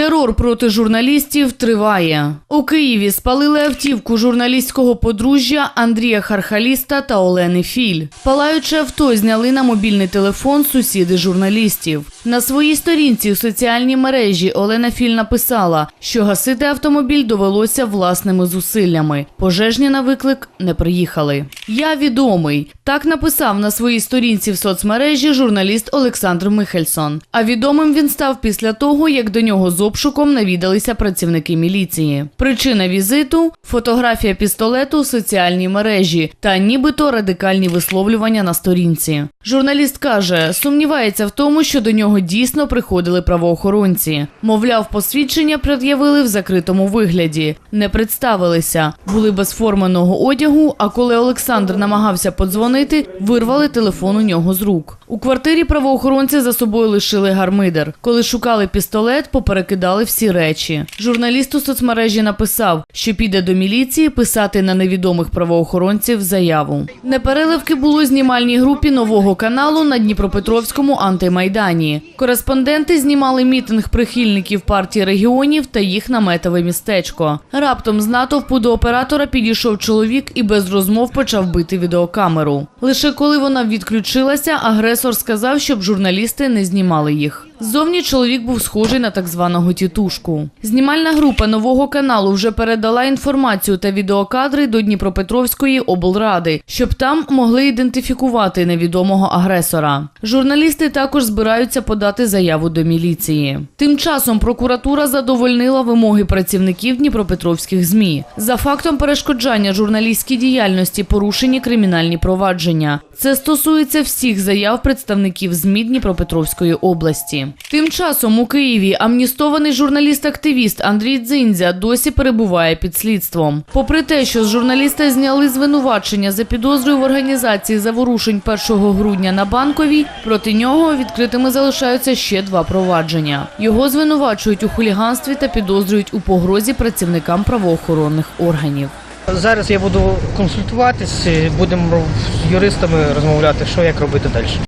Терор проти журналістів триває. У Києві спалили автівку журналістського подружжя Андрія Хархаліста та Олени Філь. Палаюче авто зняли на мобільний телефон сусіди журналістів. На своїй сторінці у соціальній мережі Олена Філь написала, що гасити автомобіль довелося власними зусиллями. Пожежні на виклик не приїхали. Я відомий. Так написав на своїй сторінці в соцмережі журналіст Олександр Михельсон. А відомим він став після того, як до нього з обшуком навідалися працівники міліції. Причина візиту фотографія пістолету у соціальній мережі та нібито радикальні висловлювання на сторінці. Журналіст каже, сумнівається в тому, що до нього дійсно приходили правоохоронці. Мовляв, посвідчення пред'явили в закритому вигляді, не представилися, були без форменого одягу. А коли Олександр намагався подзвонити, вирвали телефон у нього з рук. У квартирі правоохоронці за собою лишили гармидер. Коли шукали пістолет, поперекидали всі речі. Журналіст у соцмережі написав, що піде до міліції писати на невідомих правоохоронців заяву. Непереливки було знімальній групі нового каналу на Дніпропетровському антимайдані. Кореспонденти знімали мітинг прихильників партії регіонів та їх наметове містечко. Раптом з натовпу до оператора підійшов чоловік і без розмов почав бити відеокамеру. Лише коли вона відключилася, агресор сказав, щоб журналісти не знімали їх. Ззовні чоловік був схожий на так званого тітушку. Знімальна група нового каналу вже передала інформацію та відеокадри до Дніпропетровської облради, щоб там могли ідентифікувати невідомого агресора. Журналісти також збираються подати заяву до міліції. Тим часом прокуратура задовольнила вимоги працівників Дніпропетровських ЗМІ. За фактом перешкоджання журналістській діяльності порушені кримінальні провадження. Це стосується всіх заяв представників ЗМІ Дніпропетровської області. Тим часом у Києві амністований журналіст-активіст Андрій Дзиндзя досі перебуває під слідством. Попри те, що з журналіста зняли звинувачення за підозрою в організації заворушень 1 грудня на банковій, проти нього відкритими залишаються ще два провадження. Його звинувачують у хуліганстві та підозрюють у погрозі працівникам правоохоронних органів. Зараз я буду консультуватись, будемо з юристами розмовляти, що як робити далі.